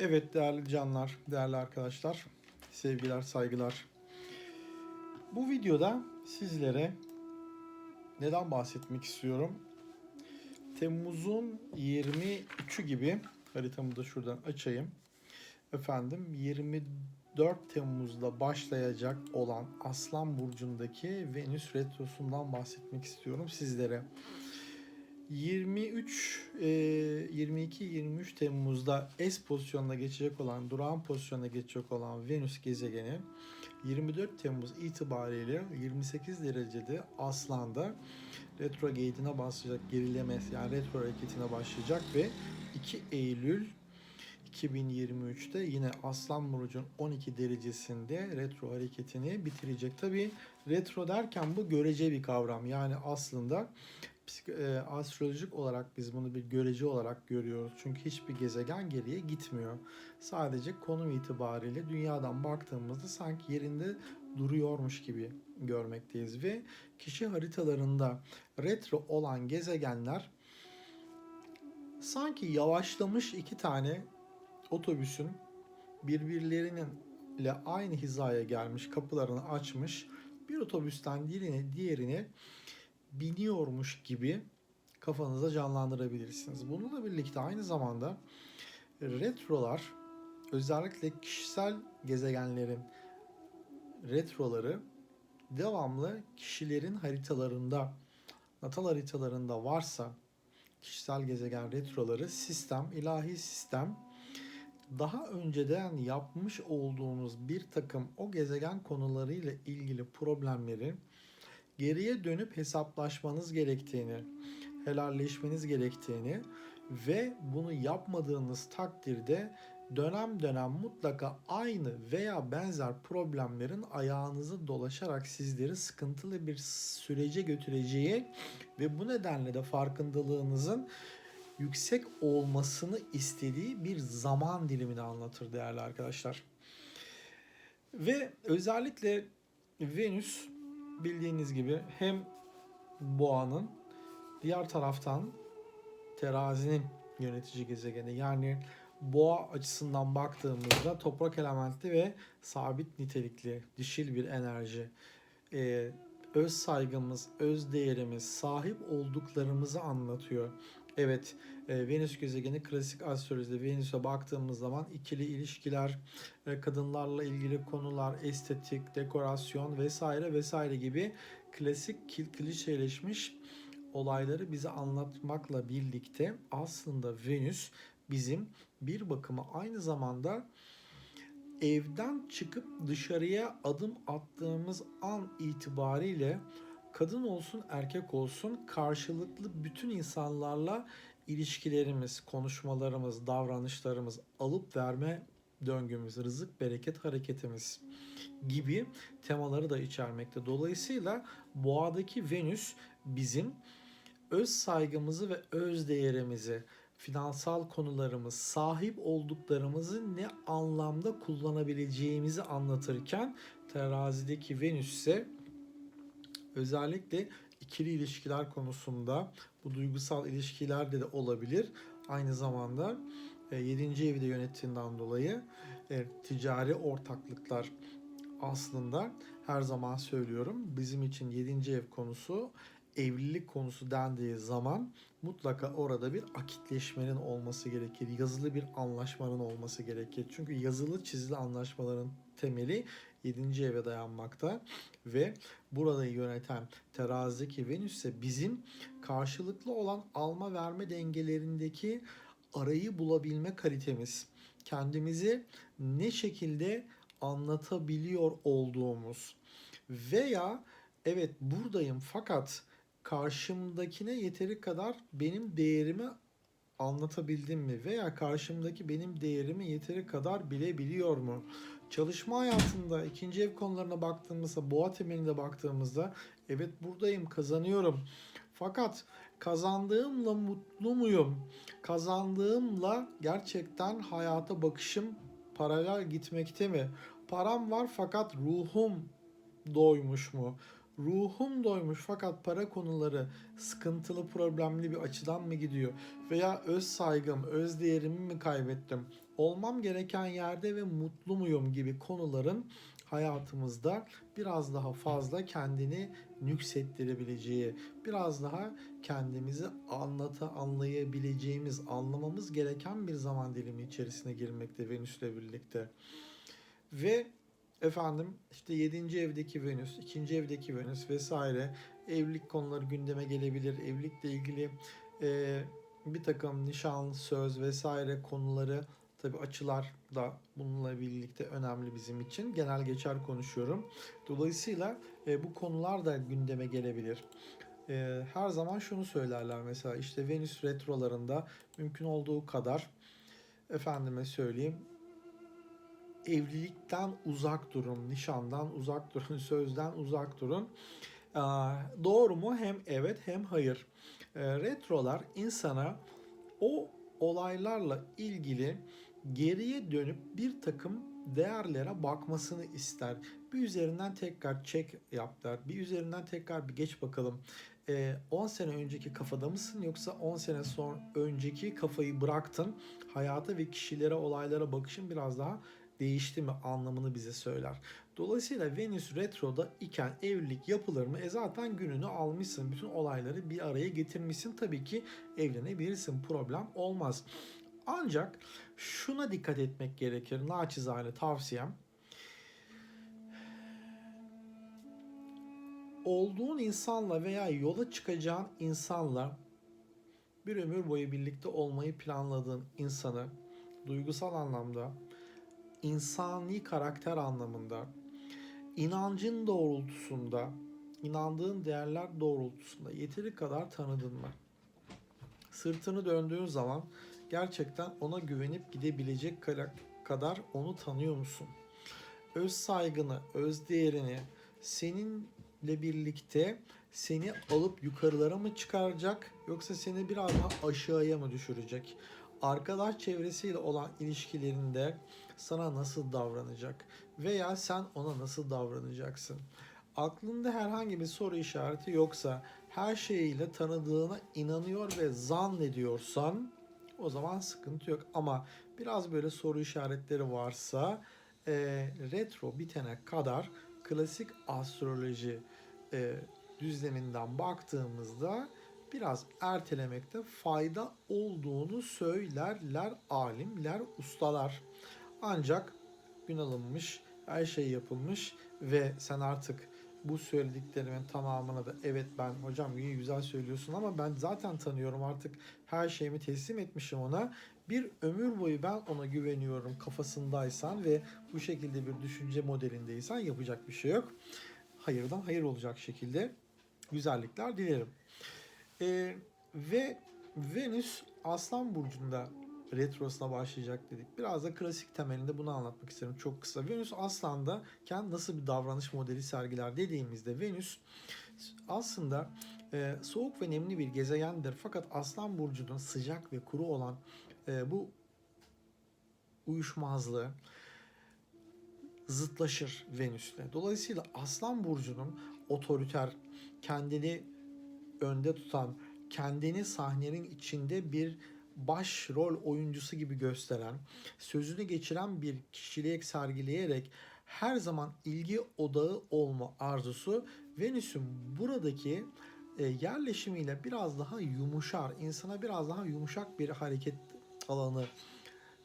Evet değerli canlar, değerli arkadaşlar, sevgiler, saygılar. Bu videoda sizlere neden bahsetmek istiyorum? Temmuz'un 23'ü gibi haritamı da şuradan açayım. Efendim 24 Temmuz'da başlayacak olan Aslan Burcu'ndaki Venüs Retrosu'ndan bahsetmek istiyorum sizlere. 23 e, 22 23 Temmuz'da S pozisyonuna geçecek olan durağan pozisyonuna geçecek olan Venüs gezegeni 24 Temmuz itibariyle 28 derecede Aslan'da retrogade'ine başlayacak gerileme yani retro hareketine başlayacak ve 2 Eylül 2023'te yine Aslan Burcu'nun 12 derecesinde retro hareketini bitirecek. Tabi retro derken bu görece bir kavram. Yani aslında e, astrolojik olarak biz bunu bir görece olarak görüyoruz. Çünkü hiçbir gezegen geriye gitmiyor. Sadece konum itibariyle dünyadan baktığımızda sanki yerinde duruyormuş gibi görmekteyiz ve kişi haritalarında retro olan gezegenler sanki yavaşlamış iki tane otobüsün birbirlerinin ile aynı hizaya gelmiş kapılarını açmış bir otobüsten diğerine diğerine biniyormuş gibi kafanıza canlandırabilirsiniz. Bununla birlikte aynı zamanda retrolar özellikle kişisel gezegenlerin retroları devamlı kişilerin haritalarında natal haritalarında varsa kişisel gezegen retroları sistem, ilahi sistem daha önceden yapmış olduğunuz bir takım o gezegen konularıyla ilgili problemleri geriye dönüp hesaplaşmanız gerektiğini, helalleşmeniz gerektiğini ve bunu yapmadığınız takdirde dönem dönem mutlaka aynı veya benzer problemlerin ayağınızı dolaşarak sizleri sıkıntılı bir sürece götüreceği ve bu nedenle de farkındalığınızın yüksek olmasını istediği bir zaman dilimini anlatır değerli arkadaşlar. Ve özellikle Venüs bildiğiniz gibi hem boğanın diğer taraftan terazinin yönetici gezegeni yani boğa açısından baktığımızda toprak elementli ve sabit nitelikli dişil bir enerji Ee, öz saygımız, öz değerimiz, sahip olduklarımızı anlatıyor. Evet, e, Venüs gezegeni klasik astrolojide Venüs'e baktığımız zaman ikili ilişkiler, e, kadınlarla ilgili konular, estetik, dekorasyon vesaire vesaire gibi klasik kil- klişeleşmiş olayları bize anlatmakla birlikte aslında Venüs bizim bir bakıma aynı zamanda evden çıkıp dışarıya adım attığımız an itibariyle kadın olsun erkek olsun karşılıklı bütün insanlarla ilişkilerimiz, konuşmalarımız, davranışlarımız, alıp verme döngümüz, rızık bereket hareketimiz gibi temaları da içermekte. Dolayısıyla boğadaki Venüs bizim öz saygımızı ve öz değerimizi, finansal konularımız, sahip olduklarımızı ne anlamda kullanabileceğimizi anlatırken terazideki Venüs ise özellikle ikili ilişkiler konusunda bu duygusal ilişkilerde de olabilir. Aynı zamanda 7. evi de yönettiğinden dolayı e, ticari ortaklıklar aslında her zaman söylüyorum bizim için 7. ev konusu evlilik konusu dendiği zaman mutlaka orada bir akitleşmenin olması gerekir. Yazılı bir anlaşmanın olması gerekir. Çünkü yazılı çizili anlaşmaların temeli 7. eve dayanmakta ve burada yöneten terazideki Venüs ise bizim karşılıklı olan alma verme dengelerindeki arayı bulabilme kalitemiz. Kendimizi ne şekilde anlatabiliyor olduğumuz veya evet buradayım fakat karşımdakine yeteri kadar benim değerimi anlatabildim mi veya karşımdaki benim değerimi yeteri kadar bilebiliyor mu? Çalışma hayatında ikinci ev konularına baktığımızda, boğa temeline baktığımızda evet buradayım, kazanıyorum. Fakat kazandığımla mutlu muyum? Kazandığımla gerçekten hayata bakışım paralel gitmekte mi? Param var fakat ruhum doymuş mu? Ruhum doymuş fakat para konuları sıkıntılı, problemli bir açıdan mı gidiyor? Veya öz saygım, öz değerimi mi kaybettim? Olmam gereken yerde ve mutlu muyum gibi konuların hayatımızda biraz daha fazla kendini nüksettirebileceği, biraz daha kendimizi anlata anlayabileceğimiz, anlamamız gereken bir zaman dilimi içerisine girmekte Venüs'le birlikte. Ve efendim işte 7. evdeki Venüs, 2. evdeki Venüs vesaire evlilik konuları gündeme gelebilir. Evlilikle ilgili e, bir takım nişan, söz vesaire konuları tabi açılar da bununla birlikte önemli bizim için. Genel geçer konuşuyorum. Dolayısıyla e, bu konular da gündeme gelebilir. E, her zaman şunu söylerler mesela işte Venüs retrolarında mümkün olduğu kadar efendime söyleyeyim evlilikten uzak durun, nişandan uzak durun, sözden uzak durun. Ee, doğru mu? Hem evet hem hayır. Ee, retrolar insana o olaylarla ilgili geriye dönüp bir takım değerlere bakmasını ister. Bir üzerinden tekrar check yap der. Bir üzerinden tekrar bir geç bakalım. Ee, 10 sene önceki kafada mısın yoksa 10 sene sonra önceki kafayı bıraktın. Hayata ve kişilere, olaylara bakışın biraz daha değişti mi anlamını bize söyler. Dolayısıyla Venüs retroda iken evlilik yapılır mı? E zaten gününü almışsın. Bütün olayları bir araya getirmişsin. Tabii ki evlenebilirsin. Problem olmaz. Ancak şuna dikkat etmek gerekir. Naçizane tavsiyem. Olduğun insanla veya yola çıkacağın insanla bir ömür boyu birlikte olmayı planladığın insanı duygusal anlamda, insani karakter anlamında, inancın doğrultusunda, inandığın değerler doğrultusunda yeteri kadar tanıdın mı? Sırtını döndüğün zaman gerçekten ona güvenip gidebilecek kadar onu tanıyor musun? Öz saygını, öz değerini seninle birlikte seni alıp yukarılara mı çıkaracak yoksa seni biraz daha aşağıya mı düşürecek? Arkadaş çevresiyle olan ilişkilerinde sana nasıl davranacak veya sen ona nasıl davranacaksın? Aklında herhangi bir soru işareti yoksa her şeyiyle tanıdığına inanıyor ve zannediyorsan o zaman sıkıntı yok. Ama biraz böyle soru işaretleri varsa e, retro bitene kadar klasik astroloji e, düzleminden baktığımızda biraz ertelemekte fayda olduğunu söylerler alimler, ustalar. Ancak gün alınmış, her şey yapılmış ve sen artık bu söylediklerimin tamamına da evet ben hocam iyi güzel söylüyorsun ama ben zaten tanıyorum artık her şeyimi teslim etmişim ona. Bir ömür boyu ben ona güveniyorum kafasındaysan ve bu şekilde bir düşünce modelindeysen yapacak bir şey yok. Hayırdan hayır olacak şekilde güzellikler dilerim. Ee, ve Venüs Aslan Burcu'nda retrosuna başlayacak dedik. Biraz da klasik temelinde bunu anlatmak isterim çok kısa. Venüs Aslan'da kendi nasıl bir davranış modeli sergiler dediğimizde Venüs aslında e, soğuk ve nemli bir gezegendir. Fakat Aslan Burcu'nun sıcak ve kuru olan e, bu uyuşmazlığı zıtlaşır Venüs'le. Dolayısıyla Aslan Burcu'nun otoriter, kendini önde tutan, kendini sahnenin içinde bir başrol oyuncusu gibi gösteren, sözünü geçiren bir kişiliğe sergileyerek her zaman ilgi odağı olma arzusu Venüs'ün buradaki e, yerleşimiyle biraz daha yumuşar, insana biraz daha yumuşak bir hareket alanı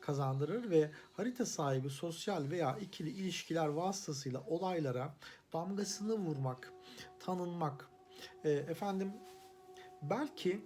kazandırır ve harita sahibi sosyal veya ikili ilişkiler vasıtasıyla olaylara damgasını vurmak, tanınmak, e, efendim belki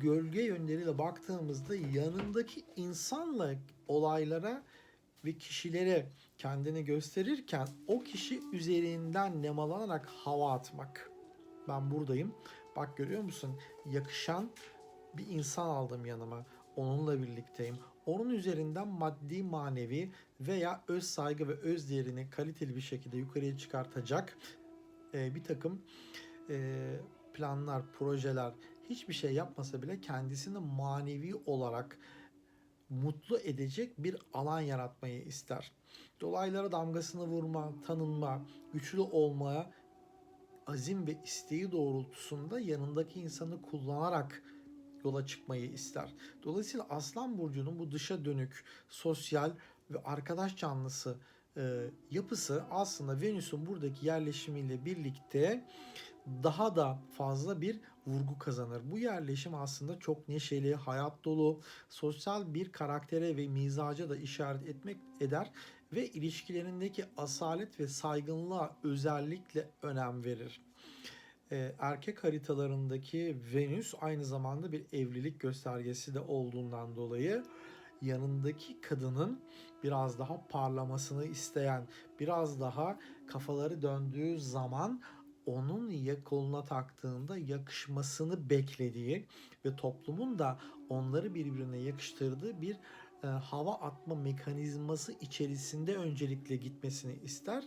gölge yönleriyle baktığımızda yanındaki insanla olaylara ve kişilere kendini gösterirken o kişi üzerinden nemalanarak hava atmak. Ben buradayım. Bak görüyor musun? Yakışan bir insan aldım yanıma. Onunla birlikteyim. Onun üzerinden maddi, manevi veya öz saygı ve öz değerini kaliteli bir şekilde yukarıya çıkartacak e, bir takım e, planlar, projeler, hiçbir şey yapmasa bile kendisini manevi olarak mutlu edecek bir alan yaratmayı ister. Dolaylara damgasını vurma, tanınma, güçlü olmaya azim ve isteği doğrultusunda yanındaki insanı kullanarak yola çıkmayı ister. Dolayısıyla Aslan Burcu'nun bu dışa dönük, sosyal ve arkadaş canlısı e, yapısı aslında Venüs'ün buradaki yerleşimiyle birlikte daha da fazla bir vurgu kazanır. Bu yerleşim aslında çok neşeli, hayat dolu, sosyal bir karaktere ve mizaca da işaret etmek eder ve ilişkilerindeki asalet ve saygınlığa özellikle önem verir. Ee, erkek haritalarındaki Venüs aynı zamanda bir evlilik göstergesi de olduğundan dolayı yanındaki kadının biraz daha parlamasını isteyen, biraz daha kafaları döndüğü zaman onun ya koluna taktığında yakışmasını beklediği ve toplumun da onları birbirine yakıştırdığı bir e, hava atma mekanizması içerisinde öncelikle gitmesini ister.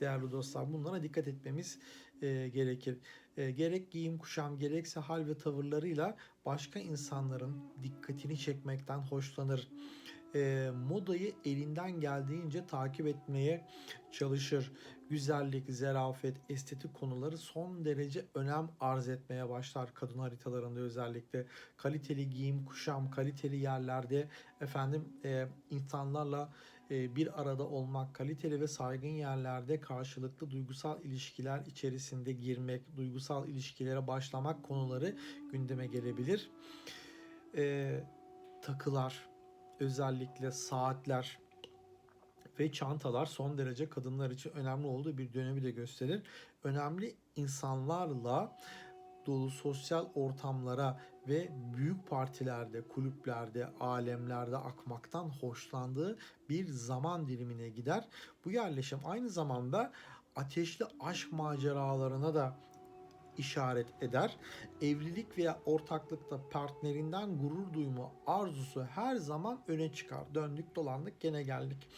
Değerli dostlar bunlara dikkat etmemiz e, gerekir. E, gerek giyim kuşam gerekse hal ve tavırlarıyla başka insanların dikkatini çekmekten hoşlanır. E, modayı elinden geldiğince takip etmeye çalışır. Güzellik, zerafet, estetik konuları son derece önem arz etmeye başlar kadın haritalarında özellikle. Kaliteli giyim, kuşam, kaliteli yerlerde efendim e, insanlarla e, bir arada olmak, kaliteli ve saygın yerlerde karşılıklı duygusal ilişkiler içerisinde girmek, duygusal ilişkilere başlamak konuları gündeme gelebilir. E, takılar, özellikle saatler ve çantalar son derece kadınlar için önemli olduğu bir dönemi de gösterir. Önemli insanlarla dolu sosyal ortamlara ve büyük partilerde, kulüplerde, alemlerde akmaktan hoşlandığı bir zaman dilimine gider. Bu yerleşim aynı zamanda ateşli aşk maceralarına da işaret eder. Evlilik veya ortaklıkta partnerinden gurur duyma arzusu her zaman öne çıkar. Döndük dolandık gene geldik.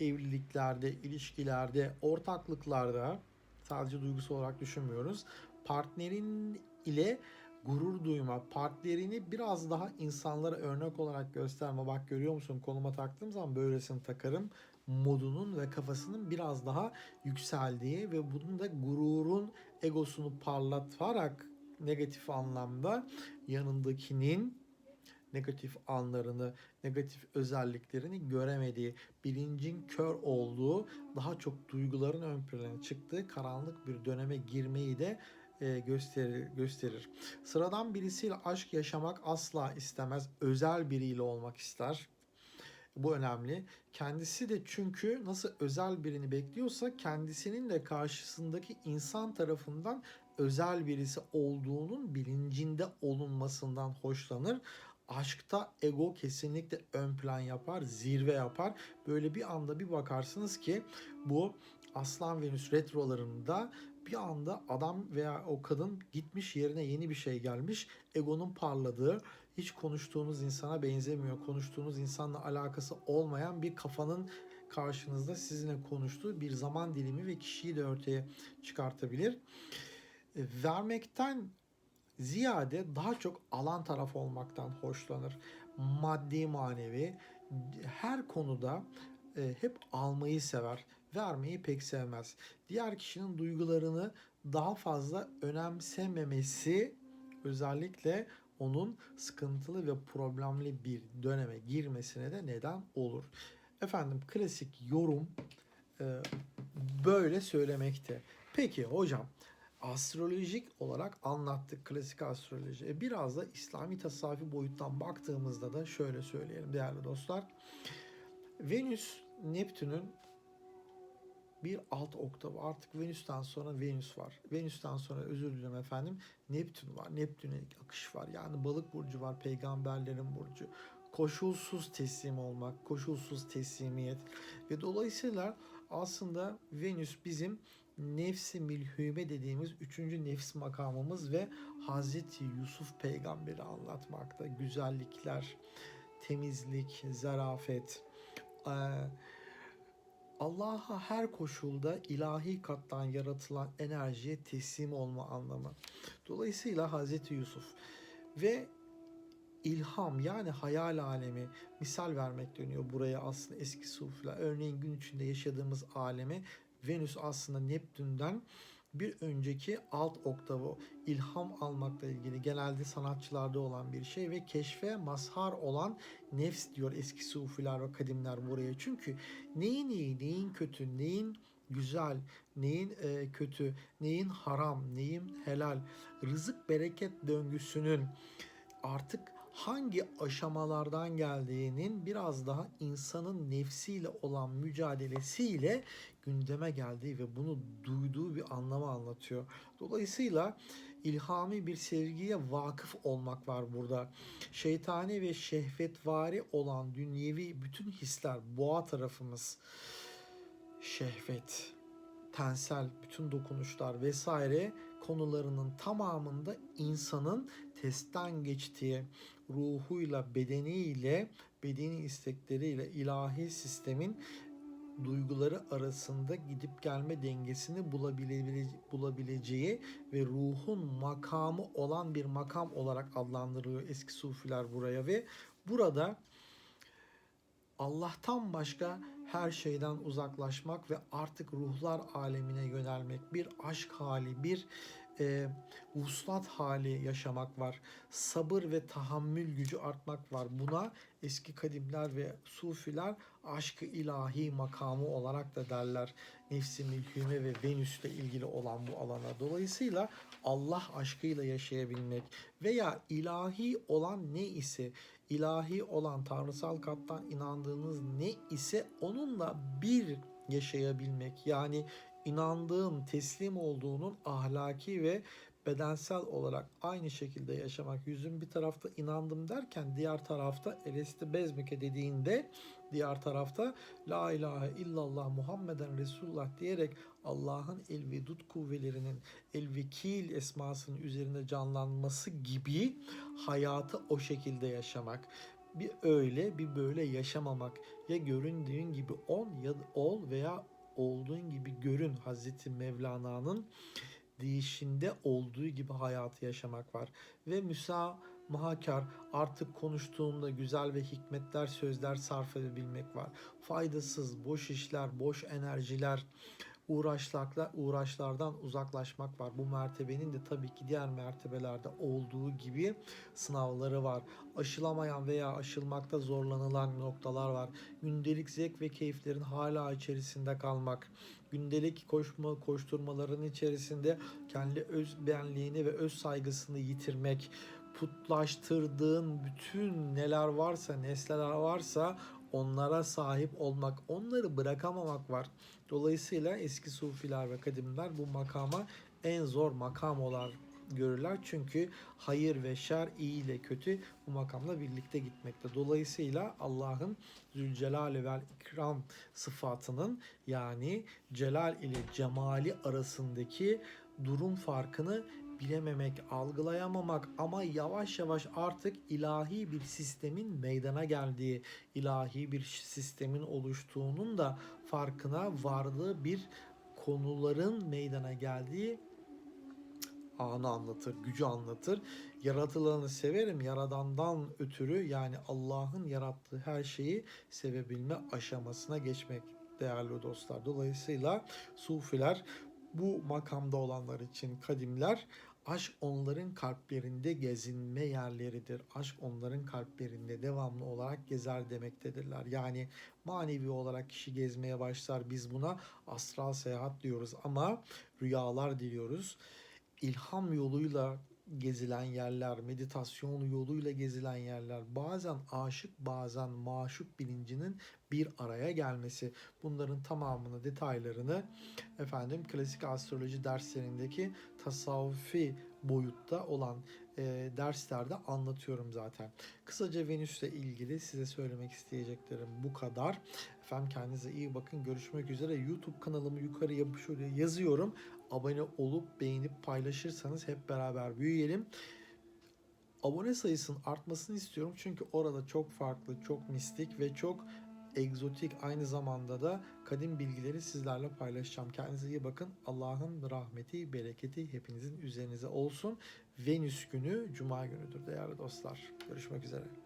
Evliliklerde, ilişkilerde, ortaklıklarda sadece duygusu olarak düşünmüyoruz. Partnerin ile gurur duyma, partnerini biraz daha insanlara örnek olarak gösterme. Bak görüyor musun koluma taktığım zaman böylesini takarım modunun ve kafasının biraz daha yükseldiği ve bunun da gururun egosunu parlatarak negatif anlamda yanındakinin negatif anlarını, negatif özelliklerini göremediği, bilincin kör olduğu, daha çok duyguların ön plana çıktığı karanlık bir döneme girmeyi de e, gösterir, gösterir. Sıradan birisiyle aşk yaşamak asla istemez. Özel biriyle olmak ister. Bu önemli. Kendisi de çünkü nasıl özel birini bekliyorsa kendisinin de karşısındaki insan tarafından özel birisi olduğunun bilincinde olunmasından hoşlanır. Aşkta ego kesinlikle ön plan yapar, zirve yapar. Böyle bir anda bir bakarsınız ki bu Aslan Venüs retrolarında bir anda adam veya o kadın gitmiş yerine yeni bir şey gelmiş. Egonun parladığı, hiç konuştuğunuz insana benzemiyor. Konuştuğunuz insanla alakası olmayan bir kafanın karşınızda sizinle konuştuğu bir zaman dilimi ve kişiyi de ortaya çıkartabilir. E, vermekten ziyade daha çok alan taraf olmaktan hoşlanır. Maddi manevi her konuda e, hep almayı sever. Vermeyi pek sevmez. Diğer kişinin duygularını daha fazla önemsememesi özellikle onun sıkıntılı ve problemli bir döneme girmesine de neden olur. Efendim klasik yorum e, böyle söylemekte. Peki hocam astrolojik olarak anlattık klasik astroloji. E, biraz da İslami tasavvufi boyuttan baktığımızda da şöyle söyleyelim değerli dostlar. Venüs Neptün'ün bir alt oktavı. Artık Venüs'ten sonra Venüs var. Venüs'ten sonra özür dilerim efendim Neptün var. Neptün'e akış var. Yani balık burcu var. Peygamberlerin burcu. Koşulsuz teslim olmak, koşulsuz teslimiyet ve dolayısıyla aslında Venüs bizim nefsi milhüme dediğimiz üçüncü nefs makamımız ve Hazreti Yusuf peygamberi anlatmakta. Güzellikler, temizlik, zarafet, Allah'a her koşulda ilahi kattan yaratılan enerjiye teslim olma anlamı. Dolayısıyla Hazreti Yusuf ve ilham yani hayal alemi misal vermek dönüyor buraya aslında eski sufiler. Örneğin gün içinde yaşadığımız aleme Venüs aslında Neptün'den bir önceki alt oktavı ilham almakla ilgili genelde sanatçılarda olan bir şey ve keşfe mazhar olan nefs diyor eski sufiler ve kadimler buraya. Çünkü neyin iyi, neyin kötü, neyin güzel, neyin e, kötü, neyin haram, neyin helal, rızık bereket döngüsünün artık hangi aşamalardan geldiğinin biraz daha insanın nefsiyle olan mücadelesiyle gündeme geldiği ve bunu duyduğu bir anlamı anlatıyor. Dolayısıyla ilhami bir sevgiye vakıf olmak var burada. Şeytani ve şehvetvari olan dünyevi bütün hisler, boğa tarafımız, şehvet, tensel bütün dokunuşlar vesaire konularının tamamında insanın testten geçtiği ruhuyla, bedeniyle, bedeni istekleriyle ilahi sistemin duyguları arasında gidip gelme dengesini bulabile- bulabileceği ve ruhun makamı olan bir makam olarak adlandırılıyor eski sufiler buraya ve burada Allah'tan başka her şeyden uzaklaşmak ve artık ruhlar alemine yönelmek, bir aşk hali, bir e, vuslat hali yaşamak var. Sabır ve tahammül gücü artmak var. Buna eski kadimler ve sufiler aşkı ilahi makamı olarak da derler. Nefsi mülküme ve Venüs'le ilgili olan bu alana. Dolayısıyla Allah aşkıyla yaşayabilmek veya ilahi olan ne ise ilahi olan tanrısal kattan inandığınız ne ise onunla bir yaşayabilmek. Yani inandığın, teslim olduğunun ahlaki ve bedensel olarak aynı şekilde yaşamak. Yüzün bir tarafta inandım derken diğer tarafta elesti bezmike dediğinde diğer tarafta la ilahe illallah Muhammeden Resulullah diyerek Allah'ın el vedud kuvvelerinin el vekil esmasının üzerinde canlanması gibi hayatı o şekilde yaşamak. Bir öyle bir böyle yaşamamak. Ya göründüğün gibi on ya ol veya olduğun gibi görün Hazreti Mevlana'nın değişinde olduğu gibi hayatı yaşamak var. Ve müsa mahakar artık konuştuğunda güzel ve hikmetler sözler sarf edebilmek var. Faydasız boş işler, boş enerjiler, uğraşlarla uğraşlardan uzaklaşmak var. Bu mertebenin de tabii ki diğer mertebelerde olduğu gibi sınavları var. Aşılamayan veya aşılmakta zorlanılan noktalar var. Gündelik zevk ve keyiflerin hala içerisinde kalmak. Gündelik koşma koşturmaların içerisinde kendi öz benliğini ve öz saygısını yitirmek putlaştırdığın bütün neler varsa, nesneler varsa onlara sahip olmak, onları bırakamamak var. Dolayısıyla eski sufiler ve kadimler bu makama en zor makam olarak görürler. Çünkü hayır ve şer, iyi ile kötü bu makamla birlikte gitmekte. Dolayısıyla Allah'ın Zülcelal vel İkram sıfatının yani celal ile cemali arasındaki durum farkını bilememek, algılayamamak ama yavaş yavaş artık ilahi bir sistemin meydana geldiği, ilahi bir sistemin oluştuğunun da farkına vardığı bir konuların meydana geldiği anı anlatır, gücü anlatır. Yaratılanı severim, yaradandan ötürü yani Allah'ın yarattığı her şeyi sevebilme aşamasına geçmek değerli dostlar. Dolayısıyla sufiler bu makamda olanlar için kadimler aşk onların kalplerinde gezinme yerleridir. Aşk onların kalplerinde devamlı olarak gezer demektedirler. Yani manevi olarak kişi gezmeye başlar. Biz buna astral seyahat diyoruz ama rüyalar diliyoruz. İlham yoluyla gezilen yerler, meditasyon yoluyla gezilen yerler, bazen aşık bazen maşuk bilincinin bir araya gelmesi. Bunların tamamını, detaylarını efendim klasik astroloji derslerindeki tasavvufi boyutta olan e, derslerde anlatıyorum zaten. Kısaca Venüs'le ilgili size söylemek isteyeceklerim bu kadar. Efendim kendinize iyi bakın. Görüşmek üzere. YouTube kanalımı yukarıya şöyle yazıyorum. Abone olup beğenip paylaşırsanız hep beraber büyüyelim. Abone sayısının artmasını istiyorum çünkü orada çok farklı, çok mistik ve çok egzotik aynı zamanda da kadim bilgileri sizlerle paylaşacağım. Kendinize iyi bakın. Allah'ın rahmeti, bereketi hepinizin üzerinize olsun. Venüs günü Cuma günüdür değerli dostlar. Görüşmek üzere.